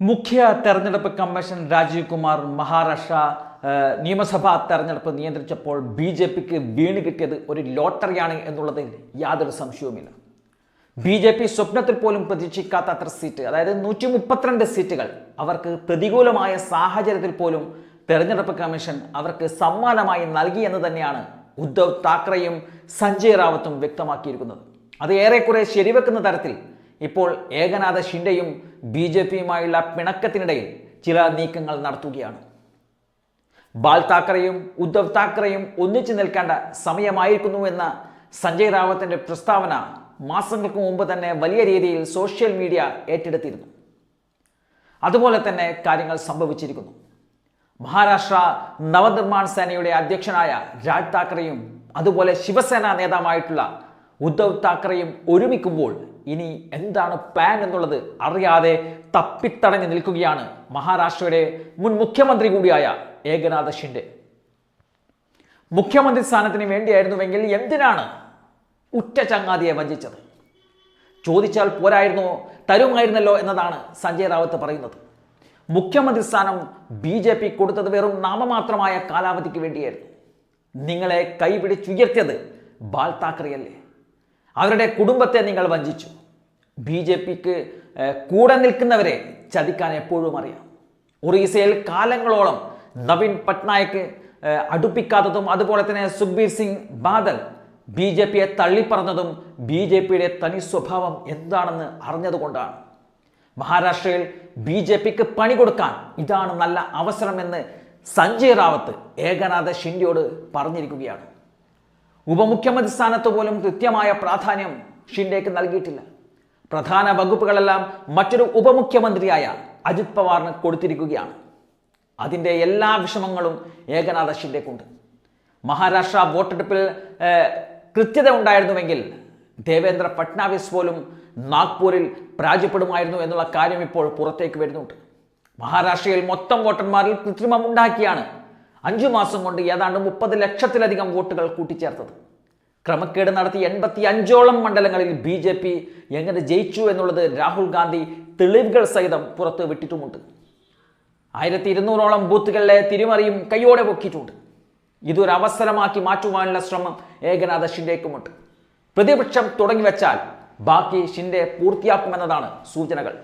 മുഖ്യ തെരഞ്ഞെടുപ്പ് കമ്മീഷൻ രാജീവ് കുമാർ മഹാരാഷ്ട്ര നിയമസഭാ തെരഞ്ഞെടുപ്പ് നിയന്ത്രിച്ചപ്പോൾ ബി ജെ പിക്ക് വീണ് കിട്ടിയത് ഒരു ലോട്ടറിയാണ് എന്നുള്ളതിൽ യാതൊരു സംശയവുമില്ല. ബി ജെ പി സ്വപ്നത്തിൽ പോലും പ്രതീക്ഷിക്കാത്ത അത്ര സീറ്റ് അതായത് നൂറ്റി മുപ്പത്തിരണ്ട് സീറ്റുകൾ അവർക്ക് പ്രതികൂലമായ സാഹചര്യത്തിൽ പോലും തെരഞ്ഞെടുപ്പ് കമ്മീഷൻ അവർക്ക് സമ്മാനമായി നൽകി എന്ന് തന്നെയാണ് ഉദ്ധവ് താക്കറെയും സഞ്ജയ് റാവത്തും വ്യക്തമാക്കിയിരിക്കുന്നത്. അത് ഏറെക്കുറെ ശരിവെക്കുന്ന തരത്തിൽ ഇപ്പോൾ ഏകനാഥ ഷിൻഡെയും ബി ജെ പിയുമായുള്ള പിണക്കത്തിനിടയിൽ ചില നീക്കങ്ങൾ നടത്തുകയാണ്. ബാൽ താക്കറെയും ഉദ്ധവ് താക്കറെയും ഒന്നിച്ചു നിൽക്കേണ്ട സമയമായിരിക്കുന്നു എന്ന സഞ്ജയ് റാവത്തിന്റെ പ്രസ്താവന മാസങ്ങൾക്ക് മുമ്പ് തന്നെ വലിയ രീതിയിൽ സോഷ്യൽ മീഡിയ ഏറ്റെടുത്തിരുന്നു. അതുപോലെ തന്നെ കാര്യങ്ങൾ സംഭവിച്ചിരിക്കുന്നു. മഹാരാഷ്ട്ര നവനിർമ്മാൺ സേനയുടെ അധ്യക്ഷനായ രാജ് താക്കറെയും അതുപോലെ ശിവസേന നേതാവായിട്ടുള്ള ഉദ്ധവ് താക്കറെയും ഒരുമിക്കുമ്പോൾ ഇനി എന്താണ് പ്ലാൻ എന്നുള്ളത് അറിയാതെ തപ്പിത്തടഞ്ഞു നിൽക്കുകയാണ് മഹാരാഷ്ട്രയുടെ മുൻ മുഖ്യമന്ത്രി കൂടിയായ ഏകനാഥ ഷിൻഡെ. മുഖ്യമന്ത്രി സ്ഥാനത്തിന് വേണ്ടിയായിരുന്നുവെങ്കിൽ എന്തിനാണ് ഉറ്റ ചങ്ങാതിയെ വഞ്ചിച്ചത്? ചോദിച്ചാൽ പോരായിരുന്നോ തരുമായിരുന്നല്ലോ എന്നതാണ് സഞ്ജയ് റാവത്ത് പറയുന്നത്. മുഖ്യമന്ത്രി സ്ഥാനം ബി ജെ പി കൊടുത്തത് വെറും നാമമാത്രമായ കാലാവധിക്ക് വേണ്ടിയായിരുന്നു. നിങ്ങളെ കൈപിടിച്ചുയർത്തിയത് ബാൽ താക്കറെയല്ലേ? അവരുടെ കുടുംബത്തെ നിങ്ങൾ വഞ്ചിച്ചു. ബി ജെ പിക്ക് കൂടെ നിൽക്കുന്നവരെ ചതിക്കാൻ എപ്പോഴും അറിയാം. ഒറീസയിൽ കാലങ്ങളോളം നവീൻ പട്നായിക്ക് അടുപ്പിക്കാത്തതും അതുപോലെ തന്നെ സുഖ്ബീർ സിംഗ് ബാദൽ ബി ജെ പിയെ തള്ളിപ്പറഞ്ഞതും ബി ജെ പിയുടെ തനി സ്വഭാവം എന്താണെന്ന് അറിഞ്ഞതുകൊണ്ടാണ്. മഹാരാഷ്ട്രയിൽ ബി ജെ പിക്ക് പണി കൊടുക്കാൻ ഇതാണ് നല്ല അവസരമെന്ന് സഞ്ജയ് റാവത്ത് ഏകനാഥ ഷിൻഡെയോട് പറഞ്ഞിരിക്കുകയാണ്. ഉപമുഖ്യമന്ത്രി സ്ഥാനത്ത് പോലും കൃത്യമായ പ്രാധാന്യം ഷിൻഡേക്ക് നൽകിയിട്ടില്ല. പ്രധാന വകുപ്പുകളെല്ലാം മറ്റൊരു ഉപമുഖ്യമന്ത്രിയായ അജിത് പവാറിന് കൊടുത്തിരിക്കുകയാണ്. അതിന്റെ എല്ലാ വിഷമങ്ങളും ഏകനാഥ ഷിൻഡേക്കുണ്ട്. മഹാരാഷ്ട്ര വോട്ടെടുപ്പിൽ കൃത്യത ഉണ്ടായിരുന്നുവെങ്കിൽ ദേവേന്ദ്ര ഫട്നാവിസ് പോലും നാഗ്പൂരിൽ പരാജയപ്പെടുമായിരുന്നു എന്നുള്ള കാര്യം ഇപ്പോൾ പുറത്തേക്ക് വരുന്നുണ്ട്. മഹാരാഷ്ട്രയിൽ മൊത്തം വോട്ടർമാരിൽ കൃത്രിമം ഉണ്ടാക്കിയാണ് അഞ്ചു മാസം കൊണ്ട് ഏതാണ്ട് മുപ്പത് ലക്ഷത്തിലധികം വോട്ടുകൾ കൂട്ടിച്ചേർത്തത്. ക്രമക്കേട് നടത്തി എൺപത്തി അഞ്ചോളം മണ്ഡലങ്ങളിൽ ബി ജെ പി എങ്ങനെ ജയിച്ചു എന്നുള്ളത് രാഹുൽ ഗാന്ധി തെളിവുകൾ സഹിതം പുറത്ത് വിട്ടിട്ടുമുണ്ട്. ആയിരത്തി ഇരുന്നൂറോളം ബൂത്തുകളിലെ തിരിമറിയും കൈയോടെ പൊക്കിയിട്ടുണ്ട്. ഇതൊരു അവസരമാക്കി മാറ്റുവാനുള്ള ശ്രമം ഏകനാഥ ഷിൻഡേക്കുമുണ്ട്. പ്രതിപക്ഷം തുടങ്ങി വെച്ചാൽ ബാക്കി ഷിൻഡെ പൂർത്തിയാക്കുമെന്നതാണ് സൂചനകൾ.